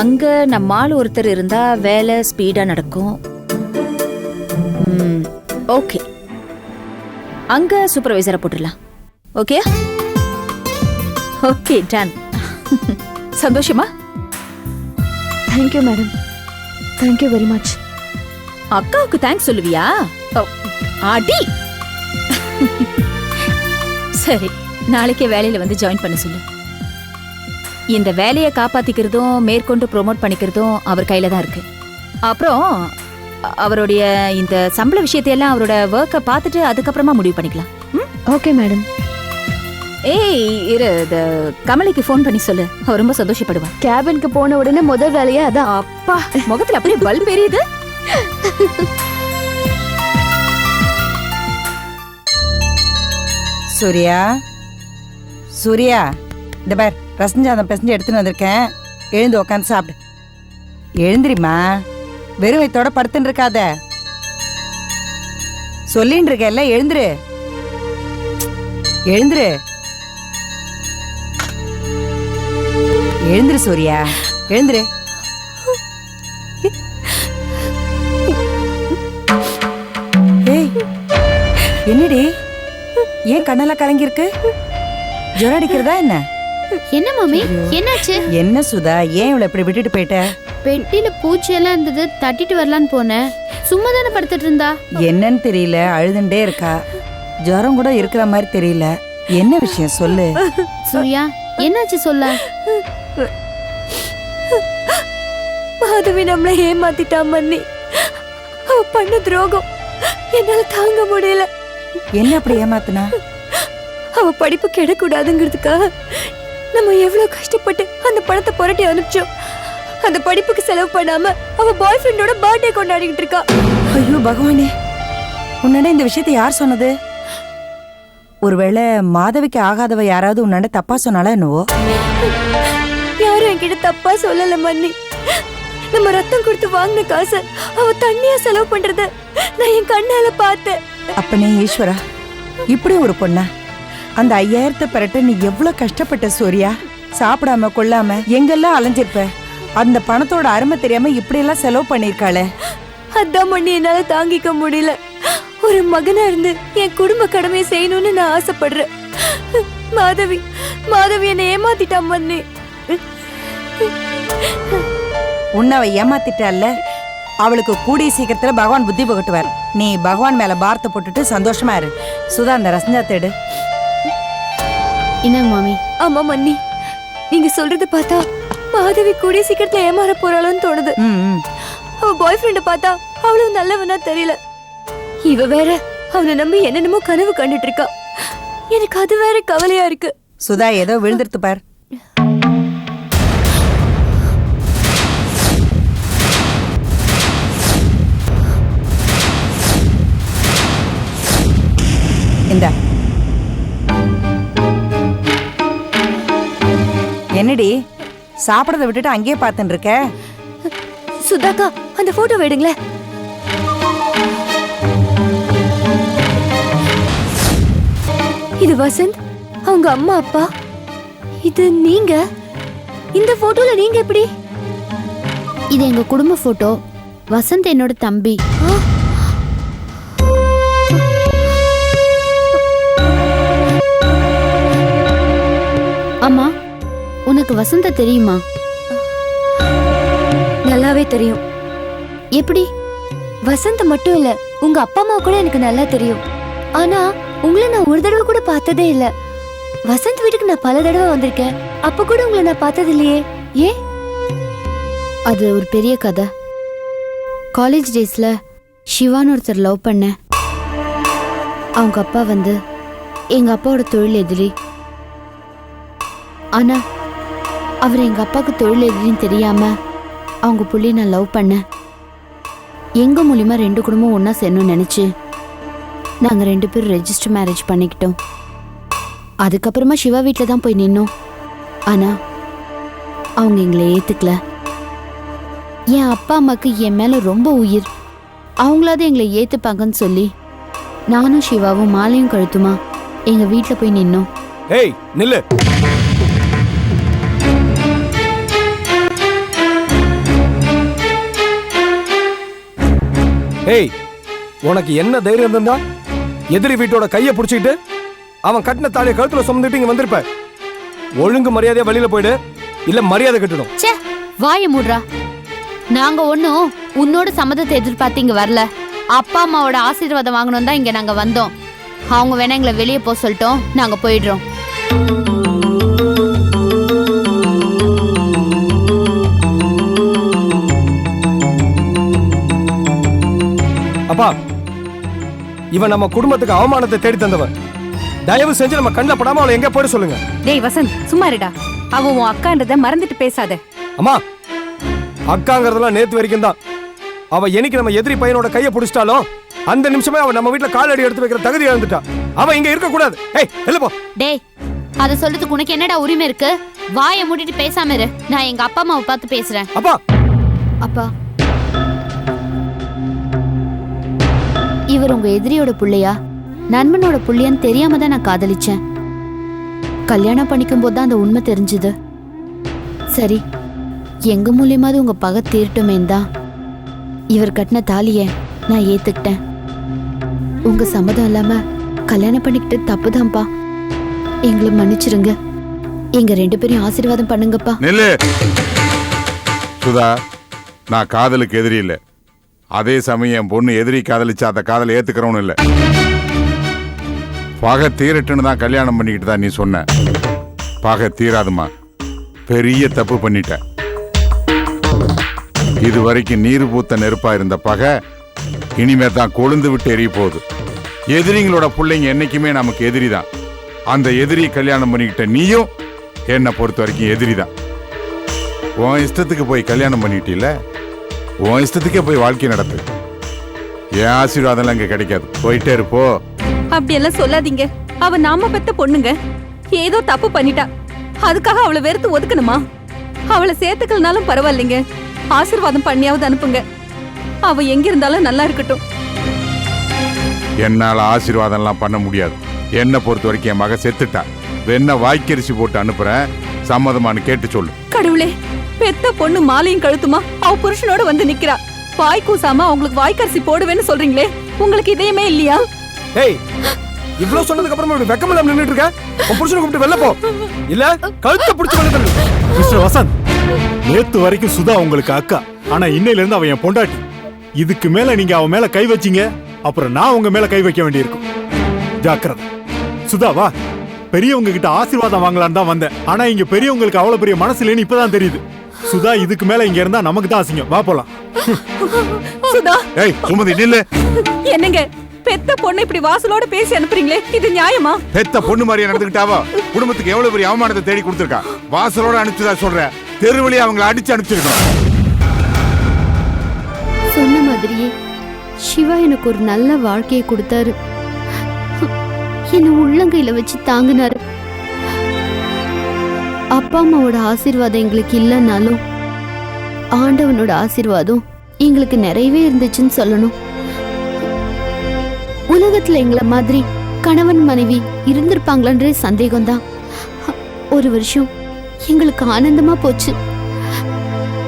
அங்க நம்ம ஆள் ஒருத்தர் இருந்தா வேலை ஸ்பீடா நடக்கும். ஓகே. அங்க சூப்பர்வைசரை போட்டுடலாம். ஓகே? ஓகே டன் சந்தோஷமா? Thank you madam thank you very much அக்காவுக்கு தேங்க்ஸ் சொல்லுவியா? அடி! சரி நாளைக்கே வேலையில வந்து ஜாயின் பண்ண சொல்லு. இந்த வேலையை காப்பாத்திக்கிறதும் மேற்கொண்டு ப்ரோமோட் பண்ணிக்கிறதும் அவர் கையில தான் இருக்கு. அப்புறம் அவருடைய இந்த சம்பள விஷயத்தையெல்லாம் அவரோட ஒர்க்கை பார்த்துட்டு அதுக்கப்புறமா முடிவு பண்ணிக்கலாம். ம்? ஓகே மேடம் ஏய் இரு இந்த கமலிக்கு ஃபோன் பண்ணி சொல்லு. அவ ரொம்ப சந்தோஷப்படுவா. கேபினுக்கு போன உடனே முதல் வேலையே அதான். அப்பா முகத்துல அப்படியே பல்ப் எரியுது. சூர்யா? சூர்யா இந்த பார். ரசஞ்சாதம் பிசைஞ்சு எடுத்துன்னு வந்திருக்கேன். எழுந்து உக்காந்து சாப்பிடு. எழுந்திரிம்மா. வெறும் வயித்தோட படுத்துன்னு இருக்காத. சொல்லின்னு இருக்கேல்ல எழுந்துரு. எழுந்துரு. எழுந்துரு சூர்யா. எழுந்துரு. என்னடி? ஏன் கண்ணெல்லாம் கலங்கிருக்கு ஜுரம் அடிக்கிறதா என்ன? என்ன மாமி? என்னாச்சு? என்ன சுதா ஏன் இவளை இப்படி விட்டுட்டு போயிட்ட? பெட்டியில பூச்சி எல்லாம் இருந்தது தட்டிட்டு வரலான்னு போனேன். சும்மா தானே படுத்துட்டு இருந்தா? என்னன்னு தெரியல அழுதுண்டே இருக்கா. ஜுரம் கூட இருக்கிற மாதிரி தெரியல. என்ன விஷயம் சொல்லு? சூர்யா என்னாச்சு சொல்ல? மாதவி நம்மளை ஏமாத்திட்டா மன்னி. அவ பண்ண துரோகம். என்னால தாங்க முடியல. என்ன அப்படி ஏமாத்துனா? அவ படிப்பு கெடக்கூடாதுங்கிறதுக்காக நம்ம எவ்வளவு கஷ்டப்பட்டு அந்த பணத்தை புரட்டி அனுப்பிச்சோம். அந்த படிப்புக்கு செலவு பண்ணாம அவ பாய் ஃப்ரெண்டோட பர்த்டே கொண்டாடிக்கிட்டு இருக்கா. ஐயோ பகவானே. உன்னாண்ட இந்த விஷயத்தை யார் சொன்னது? ஒருவேளை மாதவிக்கு ஆகாதவ யாராவது உன்னாண்ட தப்பா சொன்னாலா என்னவோ? யாரும் என்கிட்ட தப்பா சொல்லல மன்னி. நம்ம ரத்தம் கொடுத்து வாங்கின காசை அவ தண்ணியா செலவு பண்றத நான் என் கண்ணால பார்த்தேன். அப்பனே ஈஸ்வரா இப்படி ஒரு பொண்ணா? அந்த ஐயாயிரத்தை பெறட்ட நீ எவ்வளவு கஷ்டப்பட்ட சூர்யா? சாப்பிடாம கொள்ளாம எங்கெல்லாம் அலைஞ்சிருப்ப? அந்த பணத்தோட அருமை தெரியாம இப்படி எல்லாம் செலவு பண்ணிருக்காளே அதான் மண்ணி என்னால தாங்கிக்க முடியல. ஒரு மகனா இருந்து என் குடும்ப கடமையை செய்யணும்னு நான் ஆசைப்படுறேன். மாதவி மாதவி என்னை ஏமாத்திட்டா மண்ணி. உன்னை அவ ஏமாத்திட்டால அவளுக்கு கூடிய சீக்கிரத்துல பகவான் புத்தி புகட்டுவார். நீ பகவான் மேல பாரத்தை போட்டுட்டு சந்தோஷமா இரு. சுதா அந்த ரசஞ்சா தேடு என்னங்க மாமி? ஆமா மன்னி. நீங்க சொல்றது பார்த்தா மாதவி கூடிய சீக்கிரத்துல ஏமாற போறாளோன்னு தோணுது. அவ பாய் ஃப்ரெண்ட பார்த்தா அவ்வளவு நல்லவனா தெரியல. இவ வேற அவனை நம்பி என்னென்னமோ கனவு கண்டுட்டு இருக்கா எனக்கு அது வேற கவலையா இருக்கு. சுதா ஏதோ விழுந்துருத்து பார். இந்த. என்னடி? சாப்பிடறத விட்டுட்டு அங்கேயே பார்த்துட்டு இருக்க சுதாக்கா அந்த போட்டோ எடுங்களேன் இது வசந்த் அவங்க அம்மா அப்பா. இது நீங்க. இந்த போட்டோல நீங்க எப்படி? இது எங்க குடும்ப போட்டோ வசந்த் என்னோட தம்பி. உனக்கு வசந்த தெரியுமா? நல்லாவே தெரியும். எப்படி? வசந்த் மட்டும் இல்ல உங்க அப்பா அம்மா கூட எனக்கு நல்லா தெரியும். ஆனா உங்களை நான் ஒரு தடவை கூட பார்த்ததே இல்ல. வசந்த் வீட்டுக்கு நான் பல தடவை வந்திருக்கேன். அப்ப கூட உங்களை நான் பார்த்தது இல்லையே. ஏன்? அது ஒரு பெரிய கதை. காலேஜ் டேஸ்ல சிவான்னு ஒருத்தர் லவ் பண்ணேன் அவங்க அப்பா வந்து எங்க அப்பாவோட தொழில் எதிரி. ஆனா அவர் எங்கள் அப்பாவுக்கு தொழில் எதுன்னு தெரியாமல் அவங்க புள்ளைய நான் லவ் பண்ணேன். எங்கள் மூலிமா ரெண்டு குடும்பம் ஒன்றா சேரணும்னு நினச்சி நாங்கள் ரெண்டு பேரும் ரெஜிஸ்டர் மேரேஜ் பண்ணிக்கிட்டோம். அதுக்கப்புறமா சிவா வீட்டில் தான் போய் நின்னோம். ஆனால் அவங்க எங்களை ஏற்றுக்கல என் அப்பா அம்மாவுக்கு என் மேலே ரொம்ப உயிர். அவங்களாவது எங்களை ஏற்றுப்பாங்கன்னு சொல்லி நானும் சிவாவும் மாலையும் கழுத்துமா எங்கள் வீட்டில் போய் நின்னோம். ஏய் நில்லு. ஏய் உனக்கு என்ன தைரியம் இருந்தா? எதிரி வீட்டோட கையை பிடிச்சிக்கிட்டு அவன் கட்டின தாலியை கழுத்துல சுமந்துட்டு இங்க வந்திருப்ப. ஒழுங்கு மரியாதையா வெளியில போயிடு இல்ல மரியாதை கட்டணும். ச்சே வாய மூடுறா. நாங்க ஒன்றும் உன்னோட சம்மதத்தை எதிர்பார்த்து இங்க வரல. அப்பா அம்மாவோட ஆசீர்வாதம் வாங்கணும் தான் இங்க நாங்க வந்தோம். அவங்க வேணா எங்களை வெளியே போக சொல்லிட்டோம். நாங்க போயிடுறோம். அப்பா இவன் நம்ம குடும்பத்துக்கு அவமானத்தை தேடி தந்தவன். தயவு செஞ்சு நம்ம கண்ணில் படாம அவளை எங்க போயிட சொல்லுங்க. டேய் வசந்த் சும்மா இருடா. அவ உன் அக்கான்றத மறந்துட்டு பேசாத. அம்மா அக்காங்கிறதெல்லாம் நேத்து வரைக்கும் தான். அவ என்னைக்கு நம்ம எதிரி பையனோட கையை பிடிச்சிட்டாலும் அந்த நிமிஷமே அவ நம்ம வீட்ல காலடி எடுத்து வைக்கிற தகுதி இழந்துட்டா. அவ இங்க இருக்க கூடாது ஏய் போ. டேய் அதை சொல்றதுக்கு உனக்கு என்னடா உரிமை இருக்கு? வாயை மூடிட்டு பேசாம இரு. நான் எங்க அப்பா அம்மாவை பார்த்து பேசுறேன். அப்பா. அப்பா. இவர் உங்க எதிரியோட புள்ளையா? நண்பனோட புள்ளியன்னு தெரியாம தான் நான் காதலிச்சேன். கல்யாணம் பண்ணிக்கும் போது தான் அந்த உண்மை தெரிஞ்சுது. சரி எங்க மூலியமாவது உங்க பகை தீரட்டுமேன் தான். இவர் கட்டின தாலிய நான் ஏத்துக்கிட்டேன். உங்க சம்மதம் இல்லாம கல்யாணம் பண்ணிக்கிட்டு தப்புதான்ப்பா எங்களை மன்னிச்சிருங்க. எங்க ரெண்டு பேரையும் ஆசீர்வாதம் பண்ணுங்கப்பா. சுதா நான் காதலுக்கு எதிரி இல்லை. அதே சமயம் என் பொண்ணு எதிரி காதலிச்சா அந்த காதலை ஏத்துக்கிறவனும் இல்லை. பகை தீரட்டுன்னு தான் கல்யாணம் பண்ணிக்கிட்டு தான் நீ சொன்ன. பகை தீராதுமா. பெரிய தப்பு பண்ணிட்ட. இது வரைக்கும் நீர் பூத்த நெருப்பா இருந்த பகை இனிமே தான் கொழுந்து விட்டு எரிய போகுது. எதிரிங்களோட பிள்ளைங்க என்னைக்குமே நமக்கு எதிரி தான். அந்த எதிரி கல்யாணம் பண்ணிக்கிட்ட நீயும் என்னை பொறுத்த வரைக்கும் எதிரி தான். உன் இஷ்டத்துக்கு போய் கல்யாணம் பண்ணிட்டீல உன் இஷ்டத்துக்கே போய் வாழ்க்கை நடத்து. என் ஆசீர்வாதம்லாம் இங்க கிடைக்காது. போயிட்டே இருப்போ. அப்படியெல்லாம் சொல்லாதீங்க. அவ நாம பெத்த பொண்ணுங்க. ஏதோ தப்பு பண்ணிட்டா. அதுக்காக அவளை வெறுத்து ஒதுக்கணுமா? அவளை சேர்த்துக்கலனாலும் பரவாயில்லைங்க. ஆசீர்வாதம் பண்ணியாவது அனுப்புங்க. அவ எங்க இருந்தாலும் நல்லா இருக்கட்டும். என்னால ஆசீர்வாதம்லாம் பண்ண முடியாது. என்னை பொறுத்த வரைக்கும் என் மக செத்துட்டா. வெண்ண வாய்க்கரிசி போட்டு அனுப்புறேன். சம்மதமான்னு கேட்டு சொல்லு. கடவுளே பெத்த பொண்ணு மாலையும் கழுத்துமா? அவ புருஷனோட வந்து நிக்கிறா. வாய் கூசாம அவங்களுக்கு வாய்க்கரிசி போடுவேன்னு சொல்றீங்களே? உங்களுக்கு இதயமே இல்லையா? ஏய் இவ்வளவு சொன்னதுக்கு அப்புறமா இப்படி வெக்கமில்லாம நின்னுட்டு இருக்க? உன் புருஷனை கூப்பிட்டு வெளில போ. இல்ல கழுத்தை பிடிச்சு வெளில தள்ளு. மிஸ்டர் வசந்த் நேத்து வரைக்கும் சுதா உங்களுக்கு அக்கா. ஆனா இன்னையில இருந்து அவன் என் பொண்டாட்டி. இதுக்கு மேல நீங்க அவன் மேல கை வச்சீங்க. அப்புறம் நான் உங்க மேல கை வைக்க வேண்டியிருக்கும். ஜாக்கிரதை. சுதா வா. பெரியவங்க கிட்ட ஆசீர்வாதம் வாங்கலான்னு தான் வந்தேன். ஆனா இங்க பெரியவங்களுக்கு அவ்வளவு பெரிய மனசு இல்லைன்னு இப்பதான் தெரியுது. சுதா இதுக்கு மேல இங்க இருந்தா நமக்கு தான் அசிங்கம். வா போலாம். சுதா. ஏய் சுமதி நில்லு. என்னங்க? பெத்த பொண்ணு இப்படி வாசலோட பேசி அனுப்புறீங்களே? இது நியாயமா? பெத்த பொண்ணு மாதிரியா நடந்துக்கிட்டாவோ குடும்பத்துக்கு எவ்வளவு பெரிய அவமானத்தை தேடி கொடுத்துருக்கா? வாசலோட அனுப்பிச்சுதா சொல்ற தெருவழி அவங்கள அடிச்சு அனுப்பிச்சிருக்கணும். சொன்ன மாதிரியே சிவா எனக்கு ஒரு நல்ல வாழ்க்கையை கொடுத்தாரு. என்னை உள்ளங்கையில வச்சு தாங்கினாரு. அப்பா அம்மாவோட ஆசீர்வாதம் எங்களுக்கு இல்லைன்னாலும் ஆண்டவனோட ஆசீர்வாதம் எங்களுக்கு நிறையவே இருந்துச்சுன்னு சொல்லணும். உலகத்துல எங்களை மாதிரி கணவன் மனைவி இருந்திருப்பாங்களான்ற சந்தேகம்தான். ஒரு வருஷம் எங்களுக்கு ஆனந்தமா போச்சு.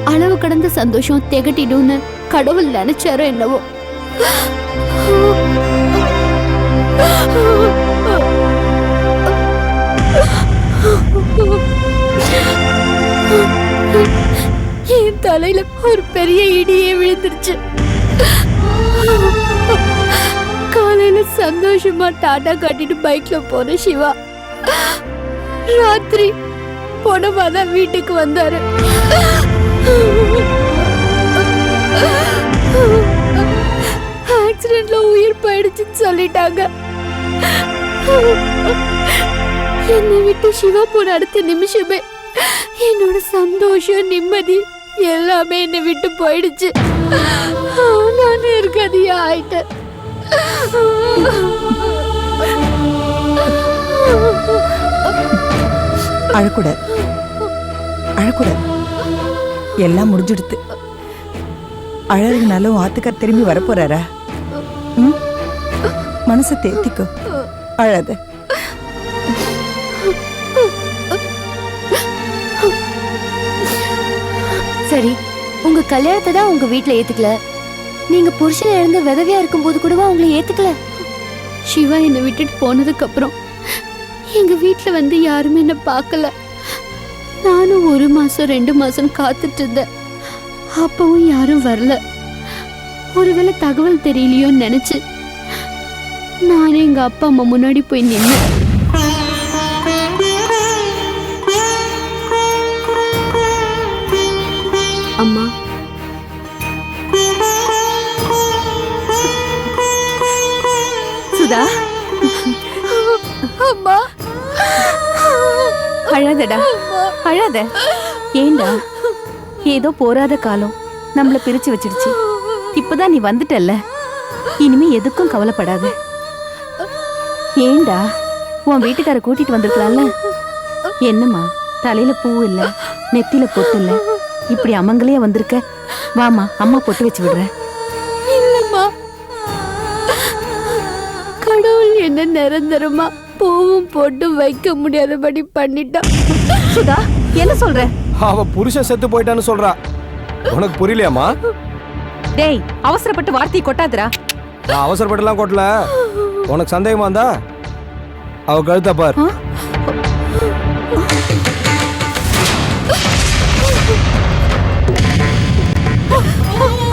அளவு கடந்த சந்தோஷம் திகட்டிடும்னு கடவுள் நினைச்சாரோ என்னவோ. தலையில ஒரு பெரிய இடியே விழுந்துருச்சு. காலையில சந்தோஷமா டாடா காட்டிட்டு பைக்ல போன சிவா. ராத்திரி பொணமா தான் வீட்டுக்கு வந்தாரு. ஆக்சிடென்ட்ல உயிர் போயிடுச்சுன்னு சொல்லிட்டாங்க. என்னை விட்டு சிவா போன அடுத்த நிமிஷமே என்னோட சந்தோஷம் நிம்மதி எல்லாமே என்னை விட்டு போயிடுச்சு. நான் இருக்கதையா ஆயிட்டேன். அழக்கூட அழக்கூட. எல்லாம் முடிஞ்சுடுத்து. அழகுனாலும் ஆத்துக்கார் திரும்பி வரப்போறாரா? ம்? மனசை தேத்திக்கோ. அழாத. சரி உங்க கல்யாணத்தை தான் உங்க வீட்ல ஏத்துக்கல. நீங்க புருஷன் இழந்து இருக்கும் இருக்கும்போது கூடவா உங்களை ஏத்துக்கல? சிவா என்னை விட்டுட்டு போனதுக்கு அப்புறம் எங்க வீட்ல வந்து யாருமே என்ன பார்க்கல. நானும் ஒரு மாசம் ரெண்டு மாசம் காத்துட்டு இருந்தேன். அப்பவும் யாரும் வரல. ஒருவேளை தகவல் தெரியலையோன்னு நினைச்சு நானே எங்க அப்பா அம்மா முன்னாடி போய் நின்னேன். அழாதடா. அழாத. ஏண்டா? ஏதோ போராத காலம் நம்மள பிரிச்சு வச்சிருச்சு இப்பதான் நீ வந்துட்டல்ல. இனிமே எதுக்கும் கவலைப்படாத. ஏண்டா? உன் வீட்டுக்கார கூட்டிட்டு வந்திருக்கலாம்ல என்னம்மா? தலையில பூ இல்ல நெத்தியில பொட்டு இல்ல. இப்படி அம்மங்களையே வந்திருக்க? வாமா அம்மா பொட்டு வச்சு விடுற கடவுள் என்ன நிரந்தரமா பூவும் போட்டும் வைக்க முடியாதபடி பண்ணிட்டான் சுதா என்ன சொல்ற? அவ புருஷன் செத்து போயிட்டான்னு சொல்றா. உனக்கு புரியலையாமா டேய் அவசரப்பட்டு வார்த்தையை கொட்டாதடா. நான் அவசரப்பட்டுலாம் கொட்டல. உனக்கு சந்தேகமா இருந்தா? அவ கழுத்த பார்.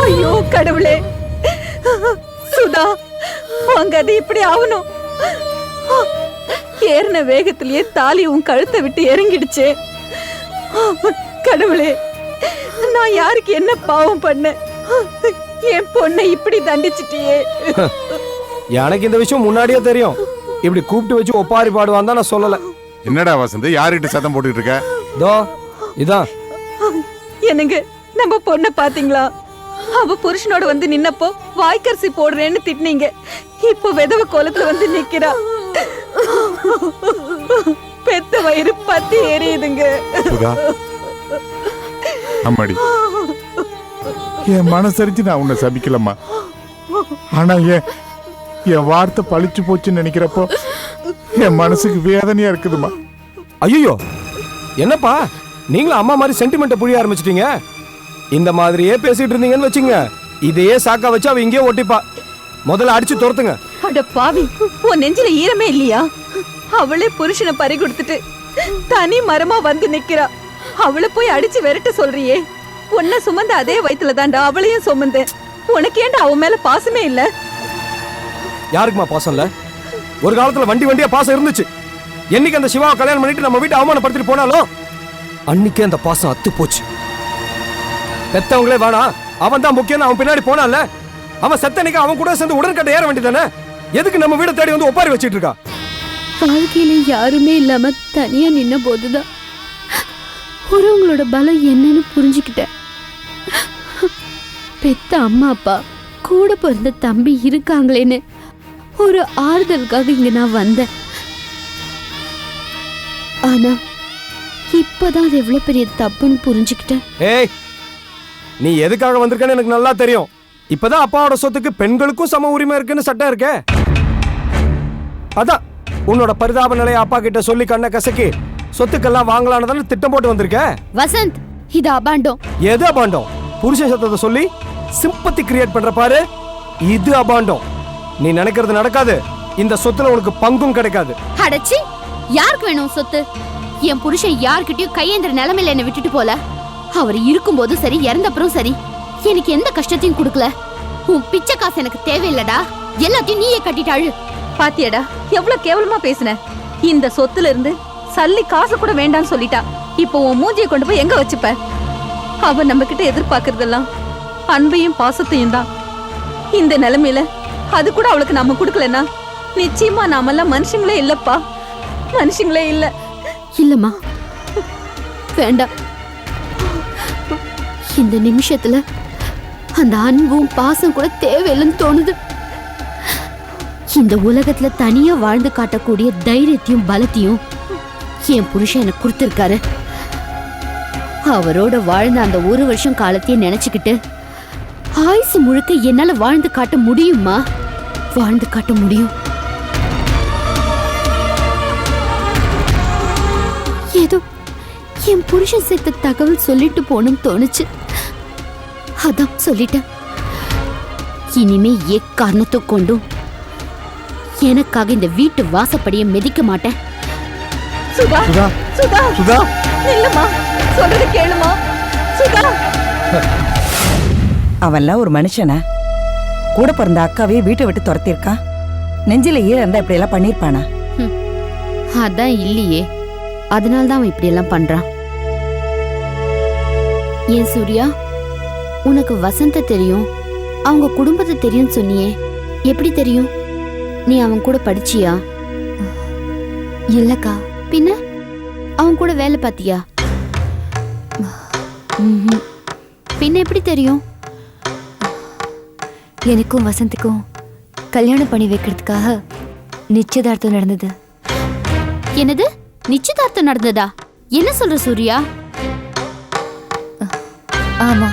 ஐயோ கடவுளே. சுதா உங்க அது இப்படி ஆகணும். ஏறின வேகத்திலேயே தாலி உன் கழுத்தை விட்டு இறங்கிடுச்சே. கடவுளே நான் யாருக்கு என்ன பாவம் பண்ணேன் என் பொண்ணை இப்படி தண்டிச்சிட்டியே. எனக்கு இந்த விஷயம் முன்னாடியே தெரியும். இப்படி கூப்பிட்டு வச்சு ஒப்பாரி பாடுவான் தான் நான் சொல்லல. என்னடா வசந்த் யார்கிட்ட சத்தம் போட்டுட்டு இருக்க? தோ இதான். என்னங்க நம்ம பொண்ணை பாத்தீங்களா அவ புருஷனோட வந்து நின்னப்போ வாய்க்கரிசி போடுறேன்னு திட்டினீங்க. இப்போ விதவ கோலத்துல வந்து நிக்கிறா. பெத்த வயிறு பத்தி எரியுதுங்க சுதா அம்மாடி. என் மனசரிச்சு நான் உன்னை சபிக்கலம்மா. ஆனா ஏன் என் வார்த்தை பழிச்சு போச்சுன்னு நினைக்கிறப்போ என் மனசுக்கு வேதனையா இருக்குதுமா ஐயோ என்னப்பா? நீங்களும் அம்மா மாதிரி சென்டிமெண்ட்டை புரிய ஆரம்பிச்சிட்டீங்க? இந்த மாதிரியே பேசிட்டு இருந்தீங்கன்னு வச்சுங்க. இதையே சாக்கா வச்சு அவ இங்கேயே ஒட்டிப்பா. முதல்ல அடிச்சு துரத்துங்க. அட பாவி உன் நெஞ்சில ஈரமே இல்லையா? அவளே புருஷனை பறி கொடுத்துட்டு தனி மரமா வந்து நிக்கிறா. அவளை போய் அடிச்சு விரட்ட சொல்றியே. உன்னை சுமந்த அதே வயித்துல தாண்டா அவளையும் சுமந்தேன். உனக்கு ஏன்டா அவன் மேல பாசமே இல்ல? யாருக்குமா பாசம் இல்ல? ஒரு காலத்துல வண்டி வண்டியா பாசம் இருந்துச்சு. என்னைக்கு அந்த சிவாவை கல்யாணம் பண்ணிட்டு நம்ம வீட்டை அவமானப்படுத்திட்டு போனாலும் அன்னைக்கே அந்த பாசம் அத்து போச்சு. பெத்தவங்களே வேணாம். அவன் தான் முக்கியம் அவன் பின்னாடி போனான்ல. அவன் செத்தனைக்கு அவன் கூட சேர்ந்து உடன்கட்டை ஏற வேண்டியதானே எதுக்கு நம்ம வீடை தேடி வந்து ஒப்பாரி வச்சிட்டு இருக்கா வாழ்க்கையில யாருமே இல்லாம தனியா நின்ன போதுதான் ஒருவங்களோட பலம் என்னன்னு புரிஞ்சுக்கிட்டேன். பெத்த அம்மா அப்பா கூட பிறந்த தம்பி இருக்காங்களேன்னு ஒரு ஆறுதலுக்காக இங்க நான் வந்தேன். ஆனா இப்பதான் அது எவ்வளவு பெரிய தப்புன்னு புரிஞ்சுக்கிட்டேன். ஏய் நீ எதுக்காக வந்திருக்கன்னு எனக்கு நல்லா தெரியும். இப்பதான் அப்பாவோட சொத்துக்கு பெண்களுக்கும் சம உரிமை இருக்குன்னு சட்டம் இருக்கே. அதான் உன்னோட பரிதாப நிலையை அப்பா கிட்ட சொல்லி கண்ணை கசக்கி சொத்துக்கெல்லாம் வாங்கலான்னு திட்டம் போட்டு வந்திருக்க? வசந்த் இது அபாண்டம். எது அபாண்டம்? புருஷ சத்தத்தை சொல்லி சிம்பத்தி கிரியேட் பண்ற பாரு. இது அபாண்டம். நீ நினைக்கிறது நடக்காது. இந்த சொத்துல உனக்கு பங்கும் கிடைக்காது. அடச்சி யாருக்கு வேணும் சொத்து? என் புருஷன் யார்கிட்டயும் கையேந்திர நிலைமையில என்ன விட்டுட்டு போல. அவர் இருக்கும்போதும் சரி இறந்தப்புறம் சரி. எனக்கு எந்த கஷ்டத்தையும் கொடுக்கல. உன் பிச்சை காசு எனக்கு தேவையில்லடா. எல்லாத்தையும் நீயே கட்டிட்டாழு பாத்தியடா எவ்வளவு கேவலமா பேசின. இந்த சொத்துல இருந்து சல்லி காசு கூட வேண்டாம்னு சொல்லிட்டா. இப்போ உன் மூஞ்சியை கொண்டு போய் எங்க வச்சுப்ப? அவ நம்ம கிட்ட எதிர்பார்க்கறதெல்லாம் அன்பையும் பாசத்தையும் தான். இந்த நிலைமையில அது கூட அவளுக்கு நம்ம கொடுக்கலன்னா நிச்சயமா நாமெல்லாம் மனுஷங்களே இல்லப்பா. மனுஷங்களே இல்ல. இல்லம்மா. வேண்டாம். இந்த நிமிஷத்துல அந்த அன்பும் பாசம் கூட தேவையில்லைன்னு தோணுது. இந்த உலகத்துல தனியா வாழ்ந்து காட்டக்கூடிய தைரியத்தையும் பலத்தையும் என் புருஷன் எனக்கு கொடுத்துருக்காரு. அவரோட வாழ்ந்த அந்த ஒரு வருஷம் காலத்தையே நினைச்சுக்கிட்டு ஆயுசு முழுக்க என்னால வாழ்ந்து காட்ட முடியுமா? வாழ்ந்து காட்ட முடியும். ஏதோ என் புருஷன் சேர்த்த தகவல் சொல்லிட்டு போகணும்னு தோணுச்சு. அதான் சொல்லிட்டேன். இனிமே எக்காரணத்தை கொண்டும் எனக்காக இந்த வீட்டு வாசப்படியை மிதிக்க மாட்டேன். சுதா சுதா சுதா சுதா. நில்லுமா. சொல்றது கேளுமா. சுதா. அவன்லாம் ஒரு மனுஷனா? கூட பிறந்த அக்காவே வீட்டை விட்டு துரத்திருக்கான் நெஞ்சில ஈர இருந்தா இப்படி எல்லாம் பண்ணிருப்பானா அதான் இல்லையே. அதனால தான் அவன் இப்படியெல்லாம் பண்றான். ஏன் சூர்யா? உனக்கு வசந்த தெரியும். அவங்க குடும்பத்தை தெரியும் சொன்னியே. எப்படி தெரியும்? நீ அவன் கூட படிச்சியா? இல்லக்கா. பின்ன? அவன் கூட வேலை பார்த்தியா. பின்ன எப்படி தெரியும்? எனக்கும் வசந்துக்கும் கல்யாணம் பண்ணி வைக்கிறதுக்காக நிச்சயதார்த்தம் நடந்தது. என்னது? நிச்சயதார்த்தம் நடந்ததா? என்ன சொல்ற சூர்யா? ஆமா.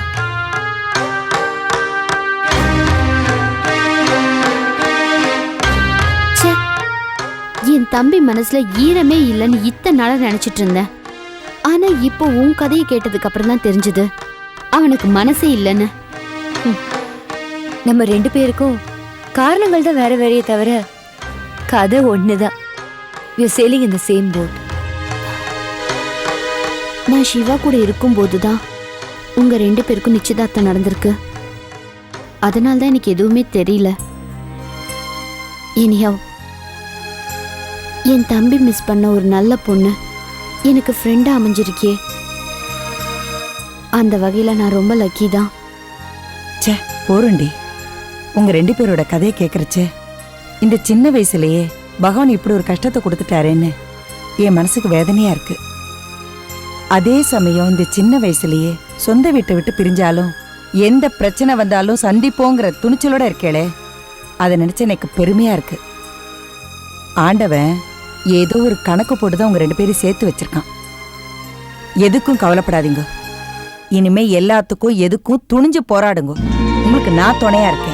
என் தம்பி மனசுல ஈரமே இல்லைன்னு இத்தனை நாளா நினைச்சிட்டு இருந்தேன். ஆனா இப்போ உன் கதையை கேட்டதுக்கு அப்புறம் தான் தெரிஞ்சது. அவனுக்கு மனசே இல்லைன்னு. நம்ம ரெண்டு பேருக்கும் காரணங்கள் தான் வேற வேறையே தவிர கதை ஒண்ணுதான். வி சேலிங் இந்த சேம் போட் நான் சிவா கூட இருக்கும்போது தான் உங்க ரெண்டு பேருக்கும் நிச்சயதார்த்தம் நடந்திருக்கு. அதனால தான் எனக்கு எதுவுமே தெரியல. இனியா என் தம்பி மிஸ் பண்ண ஒரு நல்ல பொண்ணு. எனக்கு ஃப்ரெண்டாக அமைஞ்சிருக்கே அந்த வகையில் நான் ரொம்ப லக்கி தான். ச்சே போருண்டி உங்க ரெண்டு பேரோட கதையை கேட்குறச்சே இந்த சின்ன வயசுலயே பகவான் இப்படி ஒரு கஷ்டத்தை கொடுத்துட்டாரேன்னு என் மனசுக்கு வேதனையா இருக்கு. அதே சமயம் இந்த சின்ன வயசுலயே சொந்த வீட்டை விட்டு பிரிஞ்சாலும் எந்த பிரச்சனை வந்தாலும் சந்திப்போங்கிற துணிச்சலோட இருக்கேளே. அதை நினைச்சு எனக்கு பெருமையா இருக்கு. ஆண்டவன் ஏதோ ஒரு கணக்கு போட்டு தான் உங்க ரெண்டு பேரும் சேர்த்து வச்சிருக்கான். எதுக்கும் கவலைப்படாதீங்க. இனிமே எல்லாத்துக்கும் எதுக்கும் துணிஞ்சு போராடுங்க. உங்களுக்கு நான் துணையா இருக்கேன்.